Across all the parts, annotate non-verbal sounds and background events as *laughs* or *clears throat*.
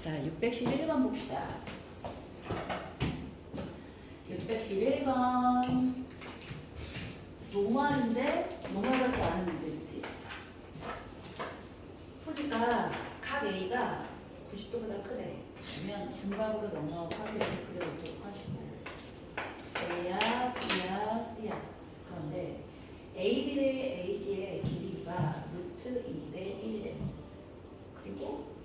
자, 611번 봅시다. 611번. 노멀인데 노멀 같지 않은 문제지. 보니까 각 A가 90도보다 크대. 그러면 중각으로 넘어가고 확률을 그려보도록 하시고. A야, B야, C야. 그런데 AB 대 AC의 길이가 루트 2대 1이래. 그리고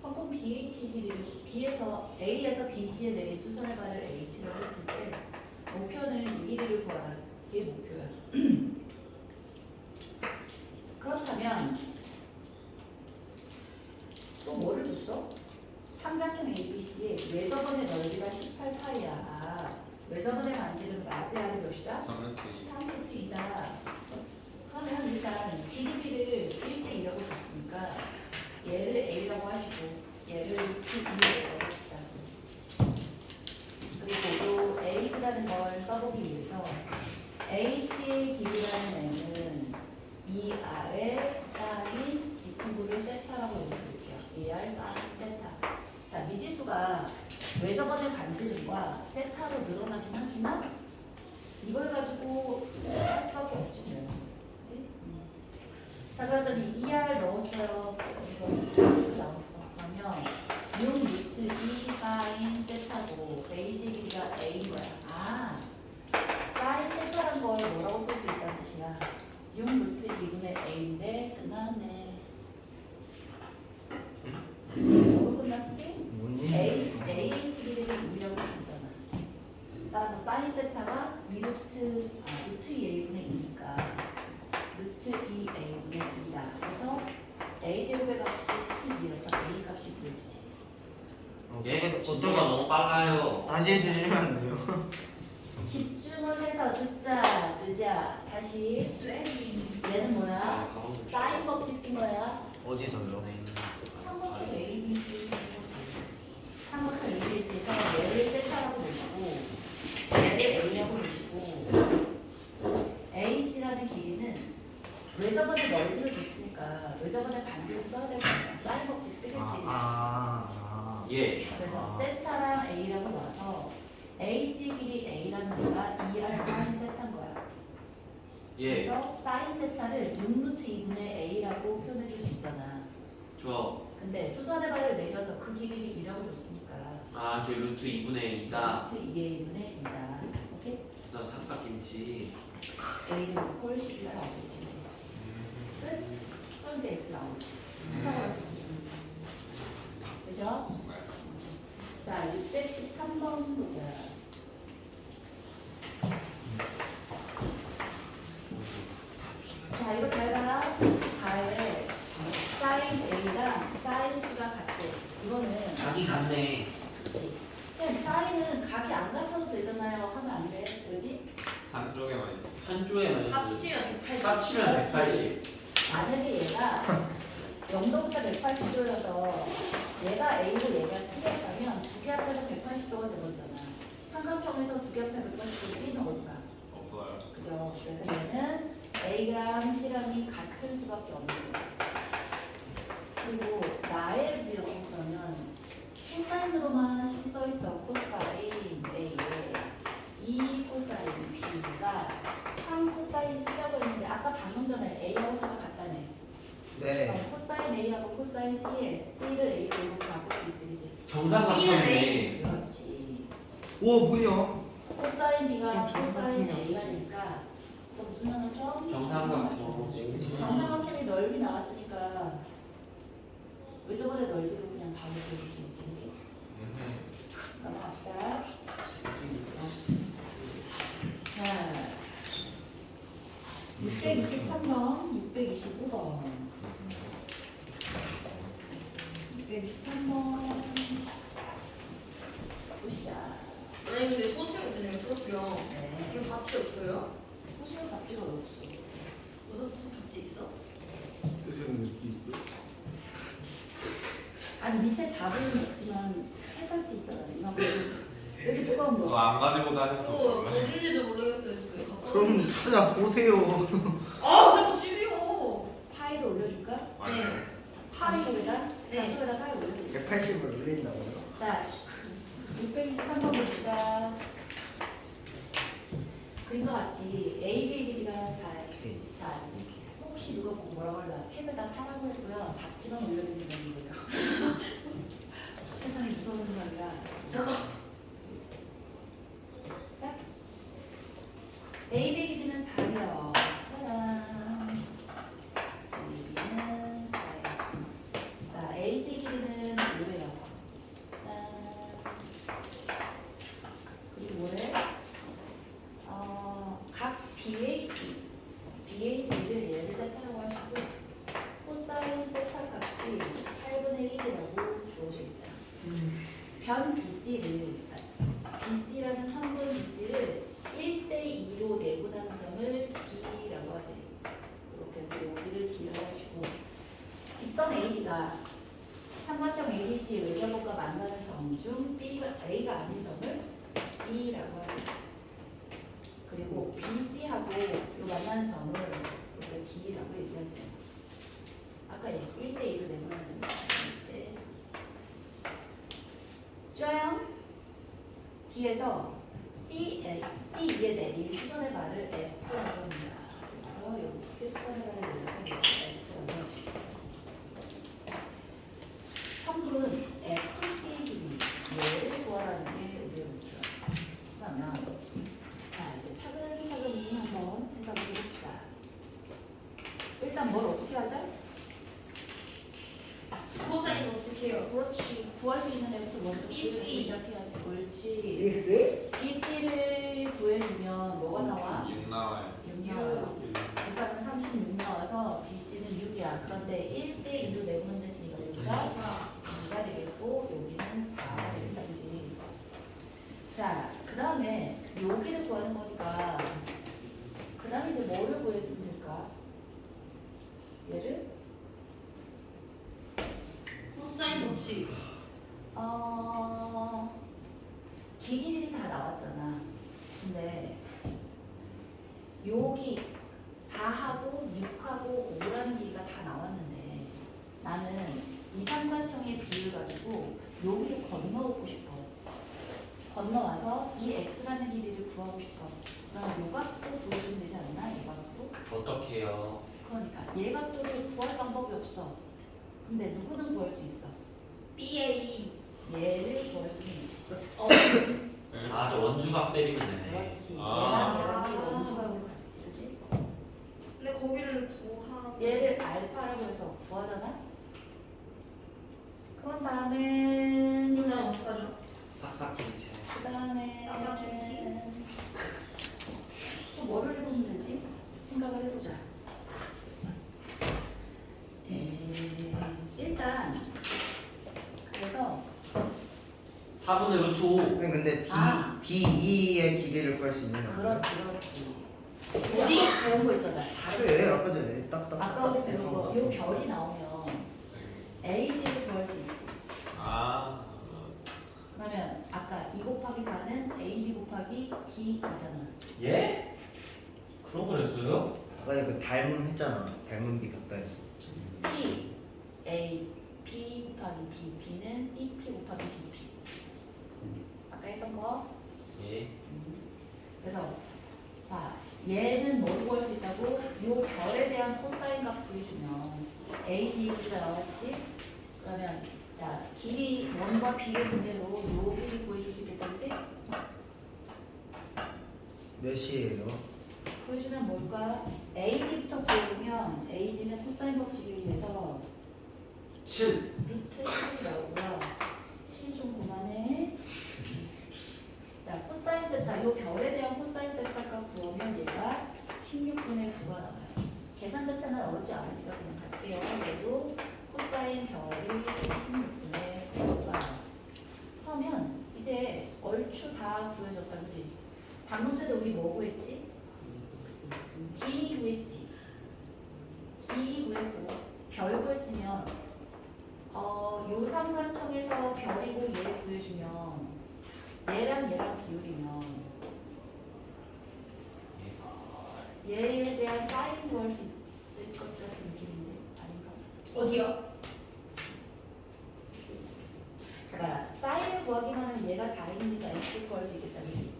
성분 BH 길이를 B에서 A에서 BC에 내린 수선의 발을 H로 했을 때 목표는 이 길이를 구하라. 이게 목표야. *clears throat* 그렇다면 또 뭐를 줬어? 삼각형 ABC의 외접원의 넓이가 18파이야. 아, 외접원의 반지름 맞이 아래 몇이다? 3루트 3루트이다. 그러면 일단 길이비를 1대 2라고 줬으니까 얘를 A라고 하시고 얘를 합시다. 그리고 또 AC라는 걸 써보기 위해서 AC의 길이라는 애는 이 아래 사인 이 친구를 세타라고 읽어볼게요. ER 사인 세타. 자 미지수가 외접원의 반지름과 세타로 늘어나긴 하지만 이걸 가지고 할 수밖에 없지 뭐. 그치? 음. 자 그랬더니 ER 넣었어요. 이거 나왔어. 그러면 6 루트 2 사인 세타고 베이시 길이가 A인 거야. 아 사인 세타란 걸 뭐라고 쓸 수 있다는 뜻이야. 6 루트 2분의 A인데 끝났네. 뭐로 끝났지? A, AH 길이를 2라고 줬잖아. 따라서 사인 세타가 2 루트, 아, 루트 2a분의 2니까 루트 2a분의 2다. 그래서 a제곱의 값이 10이어서 a 값이 구해지지. 예? 진도가 너무 빨라요 다시 해주시면 안 돼요? 집중을 해서 듣자, 뜨자. 다시 얘는 뭐야? 사인 법칙 쓴 거야. 어디서요? 삼각형 ABC 삼각형 ABC에서 얘를 세타라고 보시고 얘를 A라고 보시고 AC라는 길이는 외접원의 넓이를 줬으니까 외접원의 반지를 써야 될 거니까 사인 법칙 쓰겠지 아, 아, 예 그래서 아. 세타랑 A라고 놔서 AC 길이 A라는 거가 2R 사인 세타인 거야 예. 그래서 사인 세타를 6루트 2분의 A라고 표현해 줄 수 있잖아 저, 근데 수선의 발을 내려서 그 길이를 2라고 줬으니까 아, 저 루트 2분의 1이다. 루트 2의 1분의 2다. 오케이? 그래서 삭삭김치. A는 홀 11가 나오겠지. 이제. 끝? 그럼 이제 X 나오지. 피타고라스 쓰면. 그죠? 자, 613번 보자. 자, 이거 잘 봐. 가에 사인 A랑 사인 C가 같대. 이거는 각이 같네. 그치. 쌤, 사인은 각이 안 같아도 되잖아요. 하면 안 돼. 왜지? 한쪽에만 있어. 한쪽에만 있어. 합치면 180. 합치면 180. 만약에 얘가 *laughs* 0도부터 180도여서 얘가 A고 얘가 C였다면 두 개 합해서 180도가 된 거잖아. 삼각형에서 두 개 합해 180도 B는 어디가? 없어요. 그죠? 그래서 얘는 A랑 C랑이 같을 수밖에 없는. 그리고 나의 비용 그러면 코사인으로만 식 써 있어. 코사인 A에 이 코사인 B가 3 코사인 C라고 했는데 아까 방금 전에 A하고 C가 같다며. 네. 그럼 코사인 A하고 코사인 C에 C를 A로 이렇게 바꿀 수 있지, 그지? 정삼각형이네. 그렇지. 와 뭐야? 코사인 B가 좀 코사인 정상적이지. A가 되니까 또 무슨 상관점? 정삼각형. 정삼각형의 넓이 나왔으니까 외접원의 넓이로 그냥 바로 보여줄 수 있지, 그지? 넘어갑시다. 자, 623번, 625번. 623번. 보시자. 아니 근데 소수형 있잖아요. 소수형. 네. 없어요? 소수형 답지가 없어. 무슨 무슨 답지 있어? 아니 밑에 답은 없지만 해설지 있잖아. 이만큼 왜 이렇게 뜨거운 거? 안 가지고 다녔어. 또 어딘지도 모르겠어요 지금. 갖고 그럼 찾아보세요. 아 자꾸 집이요. 파일을 올려줄까? 아니요. 파일에다 네. 각도에다 파일 올려드릴게요. 180을 올린다고요? 자, 623번 봅시다. 그림과 같이 AB 길이가 4. 오케이. 자, 혹시 누가 보고 뭐라고 할라? 책을 다 사라고 했고요. 답지만 올려드리는 거예요. 세상에 무서운 사람이라. 자, AB 기준은 4예요. 짜란. AB는 4예요. 자, AC 길이는 5예요. 짠. 그리고 뭐래? 어, 각 BAC, BAC를 얘를 세타라고 하시고 코사인 세타 값이 8분의 1이라고 주어져 있어요. 변 BC를 BC라는 성분 BC를 1대2로 내분하는 점을 D라고 하지. 이렇게 해서 여기를 D를 하시고 직선 AD가 삼각형 ABC 외곽과 만나는 점 중 B가 A가 아닌 점을 B라고 하지. 그리고 BC하고 요 만나는 점을 우리가 D라고 얘기하면 돼요. 아까 1대2로 내분하는 점이 때 좋아요. 뒤에서 C, C2에 내린 수선의 발을 F라고 합니다. 그래서 여기 수선의 발을 내려서 F라고 하시고 성분 FC 기비 얘를 구하라는 게 우리의 목표야. 그러면 자 이제 차근차근히 한번 해석을 해봅시다. 일단 뭘 어떻게 하자? 코사인 어떻게 해요? 그렇지. 구할 수 있는 애부터 먼저 BC. 1대? BC를 구해주면 뭐가 나와? 6 나와요 6 나와요. 계산은 36 나와서 BC는 6이야. 그런데 1대 2로 내보면 됐으니까 여기가 2가 되겠고 여기는 4가 되겠다지. 자, 그 다음에 여기를 구하는 거니까 그 다음에 이제 뭐를 구해주면 될까? 얘를 코사인 법칙. 어 길이들이 다 나왔잖아. 근데 여기 4하고 6하고 5라는 길이가 다 나왔는데 나는 이 삼각형의 비를 가지고 여기를 건너오고 싶어. 건너와서 이 x라는 길이를 구하고 싶어. 그럼 요 각도 구해주면 되지 않나? 이 각도? 어떻게 해요? 그러니까 얘 각도를 구할 방법이 없어. 근데 누구는 구할 수 있어. BA. 얘를 구할 수는 있지. 어. 아, 저 원주각 때리면 되네. 그렇지. 아. 얘랑 얘랑이 원주각으로? 근데 거기를 구하. 얘를 알파라고 해서 구하잖아? 그런 다음에, 그럼 어떡하죠? 싹싹 김치. 그 다음에, 쌍꺼김치? 또 뭐를 해보면 되지? 생각을 해보자. 에, 일단, 그래서, 4분의 루트 5. 아니, 근데 D, 아. D2의 길이를 구할 수 있는 건가요? 그렇지, 그렇지. 우리 배운 거 있잖아. 요 별이 나오면 AD를 구할 수 있지. 아 그러면 아까 2 곱하기 4는 AB 곱하기 D이잖아. 예? 그런 걸 했어요? 아까 그 닮음 했잖아. 닮은 비 같다 해서. P, A, P 곱하기 D, B는 CP 곱하기 DP. 아까 했던 거. 예. 그래서 봐. 얘는 뭘 구할 수 있다고? 요 별에 대한 값 구해주면 AD가 나와지지? 그러면 자 길이 1과 B의 문제로 요 길이 구해줄 수 있겠다, 그지? 몇이에요? 구해주면 뭘까? AD부터 구해보면 AD는 코사인 법칙에 의해서 7. 루트 1이 나오 예에 대한 사인도 할수 있을 것 같은 느낌인데 아닌가? 어디요? 그러니까 사인을 구하기만 하면 얘가 4이니까 x 구할 수 있겠다는 얘기.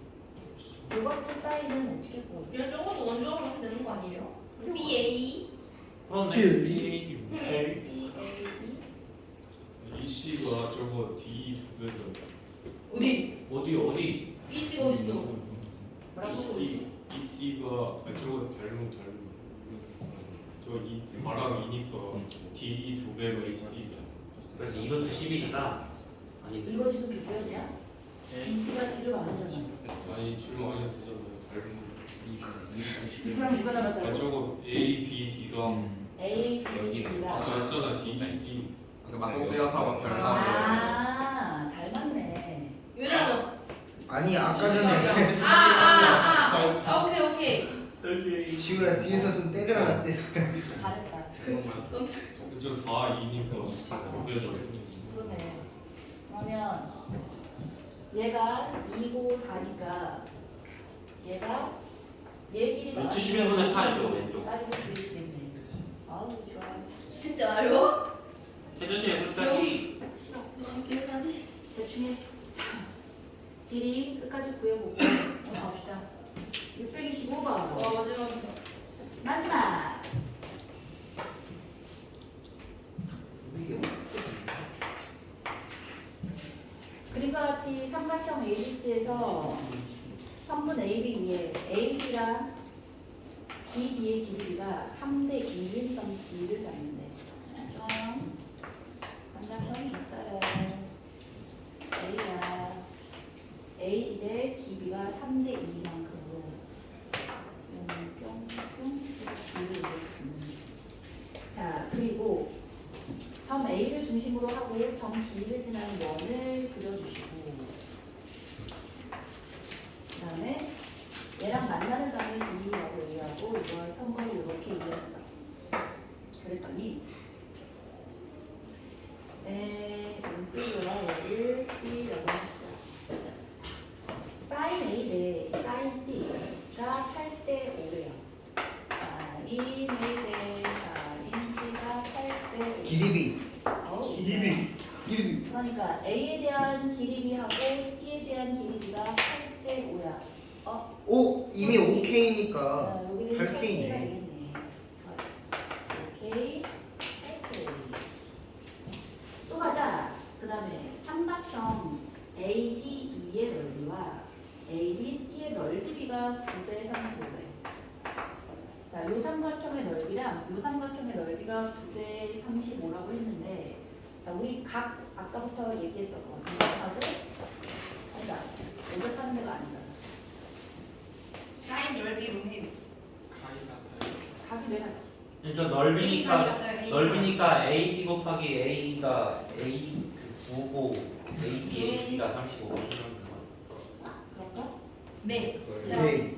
요것도 사인은 어떻게 구하지? 이런 적어도 원주어로 하면 되는 거 아니에요? B A 그렇네. B A B B A E. 이 씨가 저거 D 두 배잖아. 이것도 11이다. 아닌데. 이거 지금 비교해야 B, C가 지름 아니잖아. 아니 지금 아니 되잖아요 닮은 그럼 누가 아 닮았다고? 저거 A, B, D랑 A, B, 여기. B랑. 아까 했잖아 D, C 그러니까 막공제약하고 별다른 아, 닮았네. 왜냐면 아니 아까 전에 아아아 아, *laughs* 아, 오케이 오케이 지우야 뒤에서 좀 때려놨대. 잘했다. 깜짝 저 4, 2니까 두 배서 그러네. 그러면 얘가 2고 4니까 얘가 얘 길이가 루트 11분의 8죠, 왼쪽. 따지고 부딪히겠네. 아우 좋아요. 진짜요? 해주세요 끝까지. 싫어 그냥 계산이 대충 해. 자, 길이 끝까지 구해보고 오늘 갑시다. 625번. 와 마지막이다 마지막. 그림과 같이 삼각형 ABC에서 선분 AB 위에 AB랑 BD의 길이가 3대 2인 점지를 잡는데. 좀 삼각형이 있어요. A가 A 대 DB가 3대 2만큼으로. 뿅뿅뿅 B를 이렇게 자 그리고 점 A를 중심으로 하고 점 B를 지나는 원을 그려주시고 그 다음에 얘랑 만나는 점을 B라고 얘기하고 이걸 선거를 이렇게 이었어 그랬더니 에 원수가 얘를 B라고 했어 사인 A 대 사인 C가 8대 5래요 사인 A 대 사인 C가 8대 5 기리비. 어우, 기리비. A에 대한 기리비하고 C에 대한 기리비가 8대 5야. 어? 오 이미 5K니까 어, 여기는 8K 8K가 네. 되겠네. 오케이. 8K. 또 가자. 그 다음에 삼각형 ADE의 넓이와 ABC의 넓이가 9대 35래. 자, 요 삼각형의 넓이랑 요 삼각형의 넓이가 9대 35라고 했는데 자, 우리 각 아까부터 얘기했던 거 대답하고 아니다. 대답하는 데가 아니잖아. 사인 넓이 음해 각이 왜 같지? 저 넓이니까 넓이니까 AD 곱하기 A가 A 그 9고 AD AD가 35. 아, 그런가? 네 네.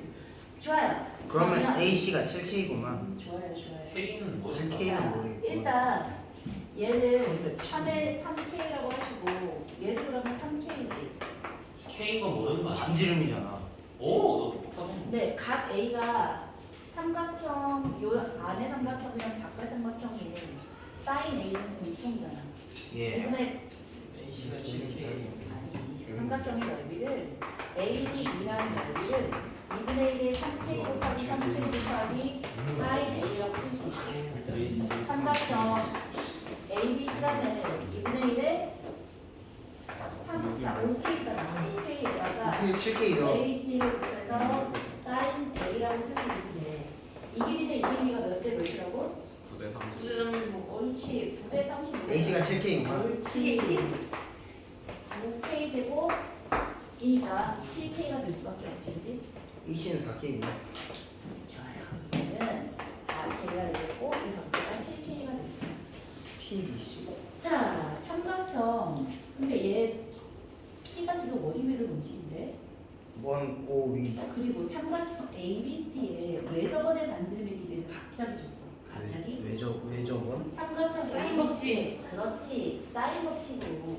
좋아요. 그러면 AC가 7K구만. 음, 좋아요, 좋아요. K는 뭐? 7K는 모르겠고. 일단 3대 3에 3K라고 하시고 얘도 그러면 3K지. K인 건 모르는 거 아니야? 반지름이잖아. 오, 너도 똑똑하네. 근데 각 A가 삼각형 요 안에 삼각형이랑 바깥 삼각형이 사인 A는 공통이잖아. 예. A씨가 7K. 아니 삼각형의 넓이를 ADE라는 넓이를 2분의 1의 3K 곱하기 3K 곱하기 사인 A라고 쓸 수 있고 삼각형 ABC가 되는 2분의 1의 3, 자 5K잖아 5K에다가 그게 7K죠. ABC를 곱해서 사인 A라고 쓸수 있는데 이 길이 대이 길이가 몇 대 몇이라고? 9대 3 9대 35 옳지 9대 35 AC가 7K구만. 옳지 9K 제곱 이니까 7K가 될 수밖에 없지 그지? AC는 4K구만. 좋아요 얘는 4K가 되겠고 이 전체가 7K가 됩니다 PBC. 자 삼각형 근데 얘 P가 지금 어디 위를 움직인대? 원, 오, 위. 그리고 삼각형 ABC에 왜 저번에 반지름의 길이를 갑자기 줬어? 갑자기? 왜, 저, 왜 저건? 삼각형 사인 ABC 그렇지 사인 법칙으로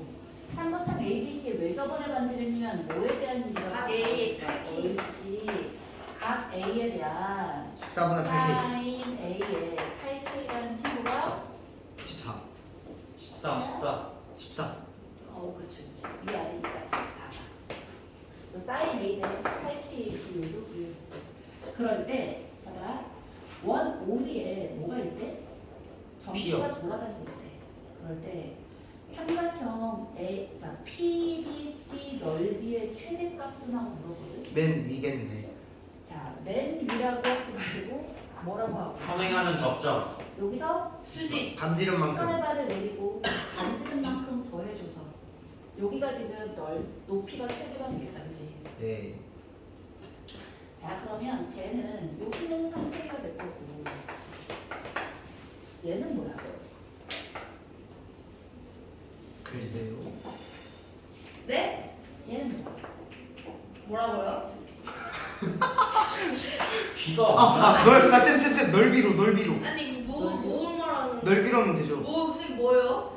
삼각형 ABC에 왜 저번에 반지름이면 뭐에 대한 길이가 각 A의 8K. 옳지 각 A에 대한 14분의 8K. 사인 A의 8K라는 친구가 14. 14, 14. 14. 어 그렇지 그렇지 이 아이니까 4A 대 8K 비율로 구해줬어. 그럴 때, 자봐. 원 5위에 뭐가 있대? 전기가 돌아다니고 있대. 그럴 때 삼각형 A, 자 PBC 넓이의 최대값은 하고 물어보거든. 맨 위겠네. 자, 맨 위라고 하지 말고 뭐라고 하고 평행하는 접점. 여기서 수직. 반지름 만큼. 손의 발을 내리고 앉는 만큼 더해줘서 여기가 지금 넓 높이가 최대가 되겠다, 그지? 네. 자, 그러면 쟤는 여기는 3K가 될 거고 얘는 뭐야? 글쎄요. 네? 얘는 뭐야? 뭐라고요? *laughs* 귀가 아, 없나? 아, 넓, 아, 쌤, 쌤, 쌤, 넓이로, 넓이로. 아니 뭐 뭘 말하는? 넓이로 하면 되죠. 뭐 쌤 뭐요?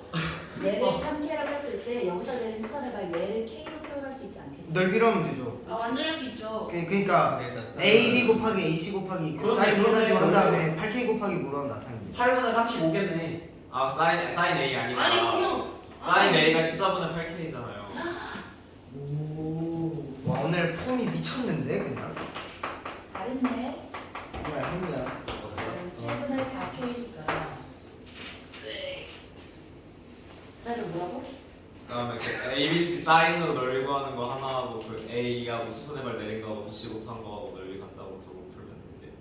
얘를 3K라고 했을 때 여기서 수선의 발 얘를 K로 표현할 수 있지 않겠니? 넓이로 하면 되죠. 아 완전 할 수 있죠. 그, 그러니까 AB 곱하기 AC 곱하기 그 그러네, 사인 그러네, 해가지고 한. 다음에 8K 곱하기 뭐로 나타내는 거 8분의 35겠네. 아 사인 사인 A 아니구나. 아니 그냥 사인 A가 14분의 8K잖아요. 오, 와, 오늘 폼이 미쳤는데, 그냥. 잘했네. 정말 행이야. 7분의 4K니까. 그다음에 뭐라고? 그다음에 그 ABC 사인으로 넓이 구하는 거 하나하고 그 A하고 수선의 발 내린 거하고 BC 곱한 거하고 넓이 같다고 두고 풀면 된대.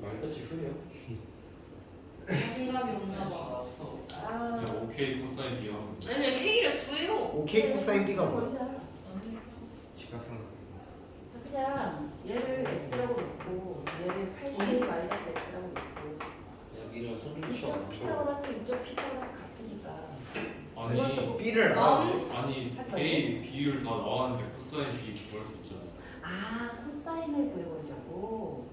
말끝이 흐려. 자신감이 없나 봐. 아, 그냥 오케이 코사인 비하면 돼. 아니 그냥 K를 구해요. 오케이 코사인 B가 뭐야? 뭐야? 직각삼각. 자, 그냥 얘를 x라고 놓고 얘를 8k 마이너스 x라고 놓고 여기는 손 이쪽 피타고라스 이쪽 피타고라스 같으니까 아니 B를 마음? 아니 하지 A 비율 다 나왔는데 코사인 B 구할 수 있잖아. 아 코사인을 구해보자고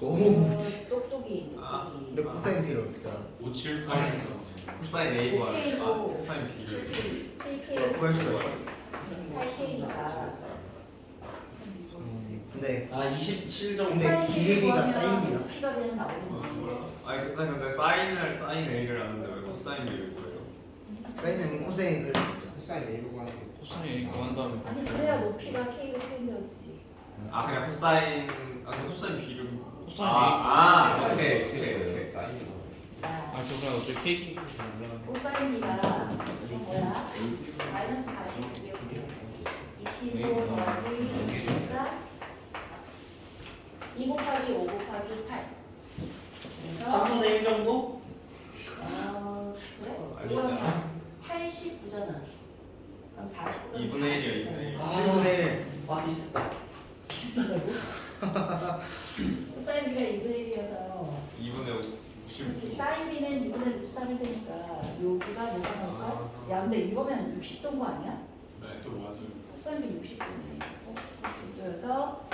오. 어, 똑똑이 아, 똑똑이 근데 코사인 B를 어떻게 알아? 5, 7, 8이잖아. 코사인 A 구하는 오케이고. 아 코사인 B. 7k 구할 수가 있어. 8k니까 음, 근데 아, 27 정도. 근데 기계비가 사인이야. 높이가 되는 나오는 아, 거지 뭐야? 아니 근데 근데 사인을 사인 A를 아는데 왜 코사인 B를 구해요? 사인은 코사인 수 있죠. 코사인 A로 가는 게 코사인 구한 다음에 아니 그래야 높이가 k로 표현되어지지 아 그냥 코사인 아 코사인 B를 코사인 아, A 아 오케이 오케이 오케이. 사인이고 자아 저거 어차피 케이크 올라가는 코사인비가 뭐야? 마이너스 49고 25 더하기 24 2 곱하기 5 곱하기 8 그래서 3분의 1 정도? 어 그래? 아니잖아. 그러면 89잖아 그럼 40보다 2분의 1이야 2분의 1. 아. 7분의 1. 아, 비슷하다. 비슷하다고? *laughs* 코사인비가 2분의 1이어서 2분의 50. 그렇지 사인비는 2분의 63일 테니까 여기가 뭐가 나올까? 야 근데 이거면 60도인 거 아니야? 또 맞아요. 코사인비 60도네 어? 60도여서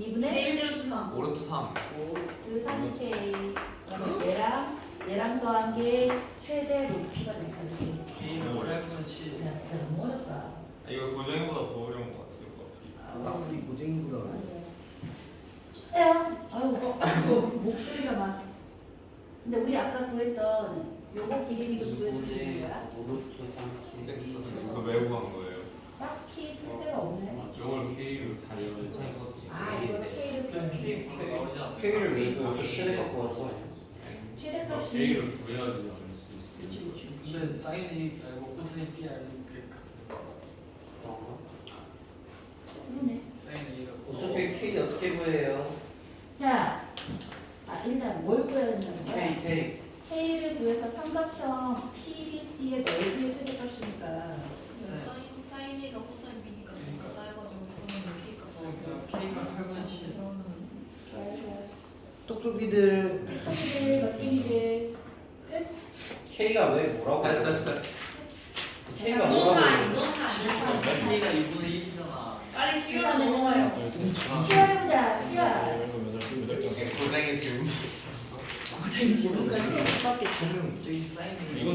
2분의 내일대로 두상. 오르트 3. 5루트 3K 그러면 얘랑 얘랑 더한 게 최대 높이가 되는 거지 K는 8분의 7. 야 진짜 너무 어렵다 아, 이거 고정이보다 더 어려운 것 같아요. 이거. 맞아 어려워. 야 아유 어, 아이고, 목소리가 막 근데 우리 아까 구했던 요거 기름이도 구해주시는 거야? 근데 이거 왜 구한 거예요? 딱히 쓸데가 없네 저걸 K로 달려서 아 이거 K를 K를 왜 이거 최대 갖고 와서 최대값이 K를 구해야지 알수 있어. 그치 그치 그치 근데 사인이 알고 코사인 B 알고 그 그러네 사인 A가 어차피 K 어떻게 구해요? 자, 아 일단 뭘 구해야 된다는 거야? K, K. K를 구해서 삼각형 PBC의 넓이의 최대값이니까 사인 사인이가 코사 똑똑이들. 토끼들 멋쟁이들 끝 K가 왜 뭐라고? 패스 패스 패스. K가 노 뭐라고? 타임, 노 타임. K가 2분의 1이잖아 빨리 시간 넘어가요. 시원해보자 시원 고쟁이 질문. 고쟁이 지금까지 분명 저기 사인이 이거